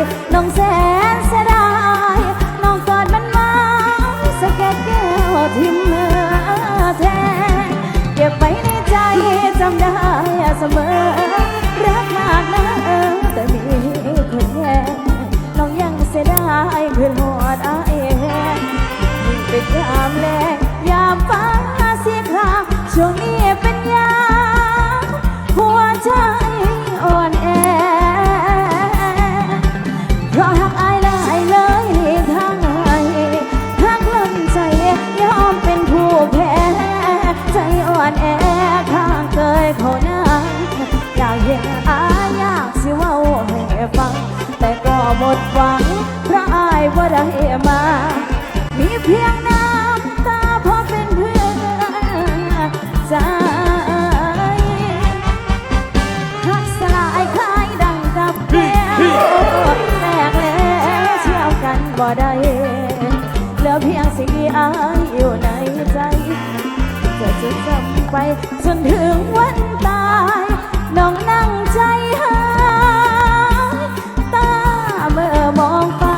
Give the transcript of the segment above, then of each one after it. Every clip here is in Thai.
มัน จนถึงวันตาย น้องนั่งใจหายตาเมื่อมองฟ้า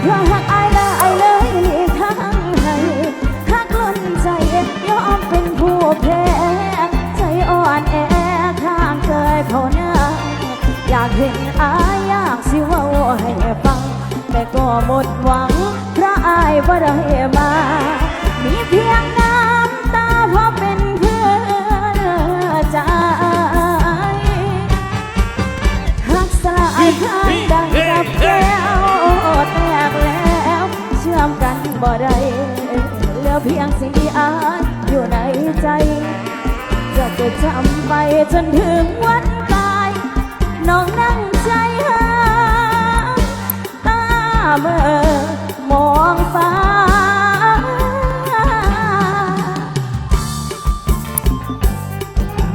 เพราะหักอายละอาย เห็นอายอยากสิเว่าให้ฟัง แต่ก็หมดหวังเพราะอายบ่ได้มา มีเพียงน้ำตาพอเป็นเพื่อนใจหักสลายคล้ายดังกับแก้วแตกแล้ว เชื่อมกันบ่ได้เหลือเพียงสิ่งที่อายอยู่ในใจ จะจดจำไปจนถึงวัน น้องนั่งใจหาตาเมื่อมองฟ้า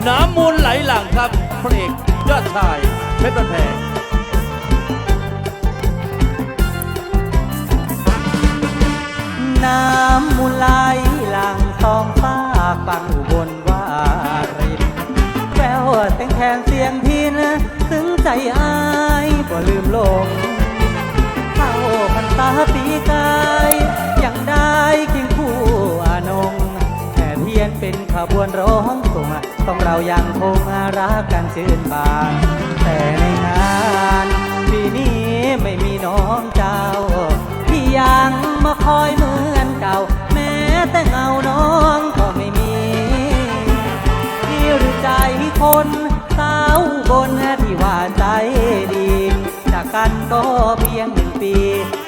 น้ำมูลไหลหลังครับพระเอกยอดชายเพชรบันแพงน้ำมูลไหลหลังทองฟ้าฟังอุบลวารินแววแต่งแคนเสียงพิน ถึงใจอายบ่ลืมลงเข้าพรรษาปีกายยังได้เคียงคู่อานงแค่เทียนเป็นขบวนร้องส่งต้องเรายังคงรักกันชื่นบานแต่ในงานปีนี้ไม่มีน้องเจ้า ที่ยังมาคอยเหมือนเก่า แม้แต่เงาน้อง ก็เพียงหนึ่งปี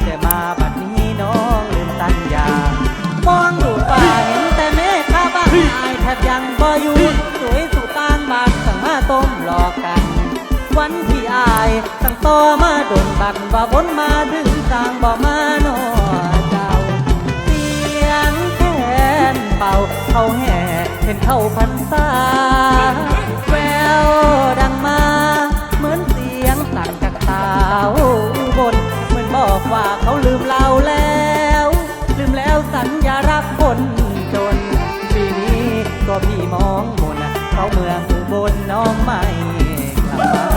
แต่มาบัดนี้น้องลืมสัญญามองดูป่าเห็นแต่เมฆข้าบ้านอายแทบยังบ่อยู่สวยสูต่างบานสั่งมาต้มหลอกกัน วันที่อายตั้งต่อมาโดนบันว่าบนมาดึงสร้างบ่มาหนอเจ้าเสียงแคนเป่าเขาแห่เห็นเข้าพรรษาแววดังากสาวบนเหมือนบอกว่าเขาลืมเราแล้ว ลืมแล้วสัญญารักคนจน ปีนี้ก็พี่มองมนเขาเมืองอุบลน้องไม่กลับมา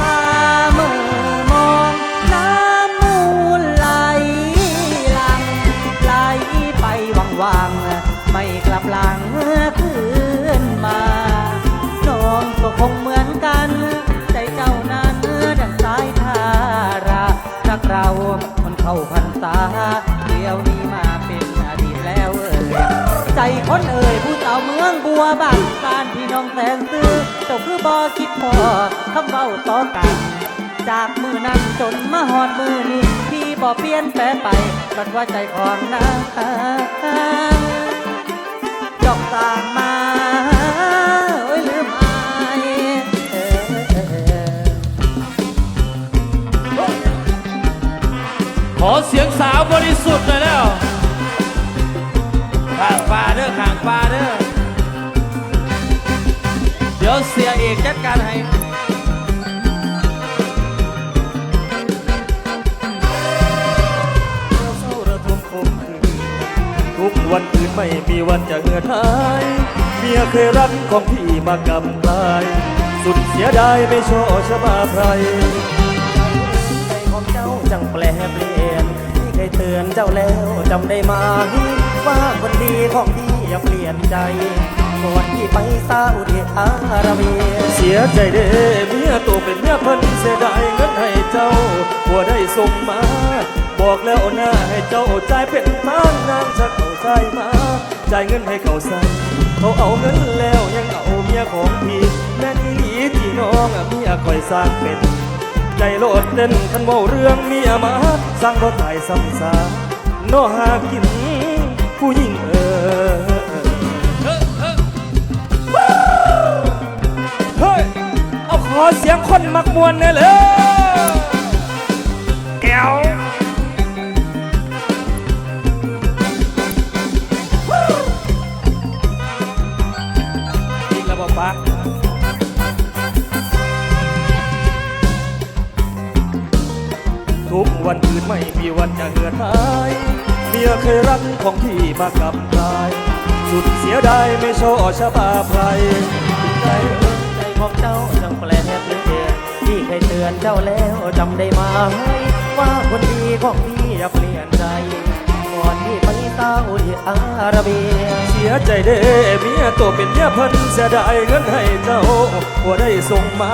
ตาเมื่อมองน้ำมูลไหลหลังไหลไปวังๆไม่กลับหลังคืนมา น้องก็คงเมือ เข้าพรรษาเดี๋ยวนี้มาเป็นอดีตแล้วเอ่ยใจคนเอ่ยผู้สาวเมืองบัวบางบ้านพี่น้องแสนซื้อเจ้าคือบ่คิดพอคำเบ้าต่อกัน จากมือนั้นจนมาหอดมือนี้พี่บ่เปลี่ยนแปลไปบัดว่าใจของนางจอกต่างาวบริสุทธิ์เลยแล้วข้างฟ้าเด้อข้างฟ้าเด้อเดี๋ยวเสียเอกจัดการให้เศร้าระทมคมคืนทุกวันคืนไม่มีวันจะเหือดหายเมียเคยรักของพี่มากำลาย สุดเสียดายไม่โชว์ชะบาใครใจของเจ้าจังแปลเปลี่ยนพี่เค ยเตือนเจ้าแล้วจำได้ไหมว่าคนดีของพี่อย่าเปลี่ยนใจก่อนที่ไปซาอุดิอาระเบียเสียใจเด้เมียตัวเป็นเมียเพิ่นเสียดายเงินให้เจ้าหัวได้ส่งมา บอกแล้วหน้าให้เจ้าใจเป็นทางนางชักเข้าใจมาจ่ายเงินให้เขาใส่เขาเอาเงินแล้วยังเอาเมียของพี่แม่นี่ลีที่น้องเมียคอยสร้างเป็น ใจโลดเต้นคันเว่าเรื่องเมียมาสร้างบ่ตายซ้ำซาโนหากิน ผู้หญิงเออเฮ้ยเอาขอเสียงคนมักมวนเนี่ยเลยแก้วอีกแล้วบอกปะ ทุกวันคืนไม่มีวันจะเหือดหายเมียเคยรักของพี่มากับกาย สุดเสียดายไม่โชว์ชะบาใครใจเอิ้นใจของเจ้าจังแปลกเลยพี่เคยเตือนเจ้าแล้วจำได้ไหมว่าคนดีของพี่อย่าเปลี่ยนใจ ที่ไปซาอุดิอาระเบียเสียใจเด้เมียตัวเป็นเมียเพิ่นเสียดายเงินให้เจ้าบ่ได้ส่งมา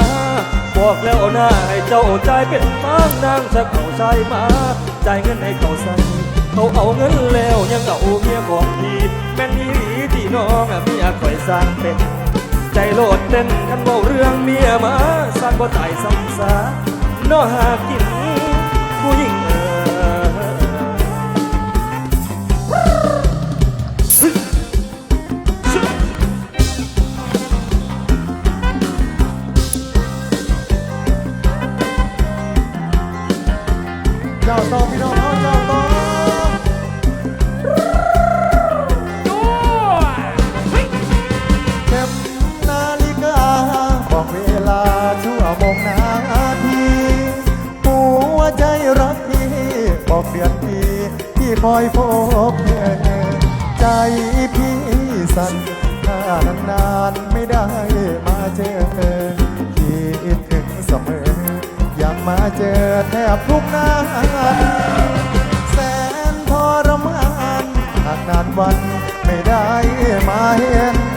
บอกแล้วหน้าให้เจ้าจ่ายเป็นทางนางชักเข้าใจมาจ่ายเงินให้เขาใส่เขาเอาเงินแล้วยังเอาเมียของพี่แม่นอีหลีที่น้องเมียคอยสร้างเป็นใจโลดเต้นคันเบาเรื่องเมียมาสร้างบ่ตายซ้ำซาน้อหากินผู้หญิง ชั่วโมงนาทีหัวใจรักพี่บอกเดือนปีที่คอยพบเธอใจพี่สั่นถ้านานๆไม่ได้มาเจอคิดถึงเสมอ อยากมาเจอแทบทุกนาทีแสนทรมานหากนานวันไม่ได้มาเห็น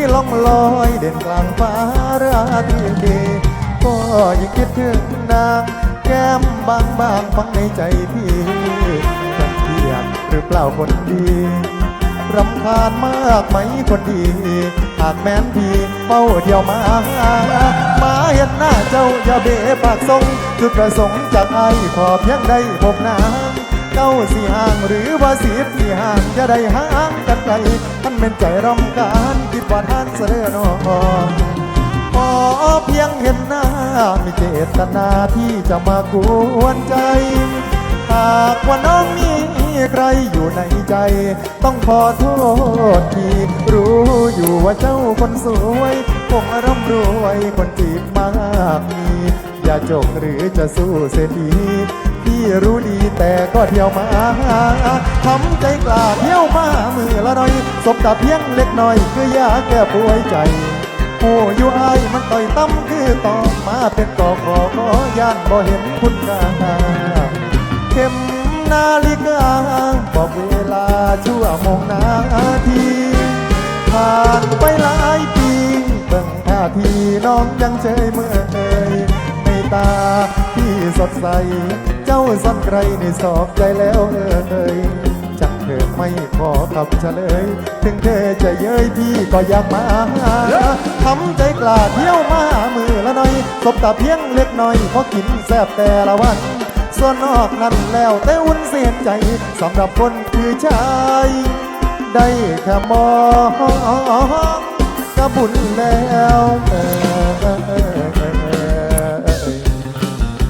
ที่ล่องลอยเด่นกลางฟ้าราตรีดีก็ยังคิดถึงนางแก้มบางบางฟังในใจพี่จันเทียนหรือเปล่าคนดีรำคาญมากไหมคนดี หากแม้นพี่เป้าเดียวมา มาเห็นหน้าเจ้าอย่าเบะปากทรงจุดประสงค์จากไอ้ขอเพียงได้พบหน้าเก้าสี่ห่างหรือว่าสิบสี่ห่างจะได้ห่างกันไกลท่านเป็นใจรำคาญ คิดว่าท่านเสนอนอขอเพียงเห็นหน้ามีเจตนาที่จะมากวนใจ หากว่าน้องมีใครอยู่ในใจ ต้องขอโทษทีรู้อยู่ว่าเจ้าคนสวยคงร่ำรวยคนจีบมากมี อย่าจกหรือจะสู้เสียที พี่รู้ดีแต่ก็เที่ยวมาทำใจกล้าเที่ยวมามือละหน่อยสบกับเพียงเล็กน้อย คือยาแก้ป่วยใจโอ้อยู่อายมันต่อยตั้มคือต่อมาเป็นก่อขอขอย่านบ่เห็นคุณค่าเข็มนาฬิกาบอกเวลาชั่วโมงนาทีผ่านไปหลายปีเบิ่งท่าทีน้องยังเฉยเมื่อเอ่ยในตาพี่สดใส เจ้าซ่อนไกลในสอบใจแล้วเอ่ยจักเธอไม่ขอคำเฉลย ถึงเธอจะเย้ยพี่ก็อยากมาทำใจกล้าเที่ยวมามือละหน่อยสบตาเพียงเล็กน้อยเพราะกินแซ่บแต่ละวัน ส่วนนอกนั้นแล้วแต่อุ่นเสียใจสำหรับคนคือชายได้แค่มองก็บุญแล้ว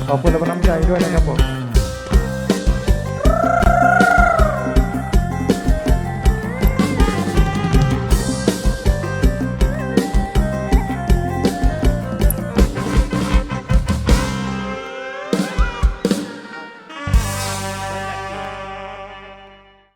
ขอบคุณและน้ำใจด้วยนะครับผม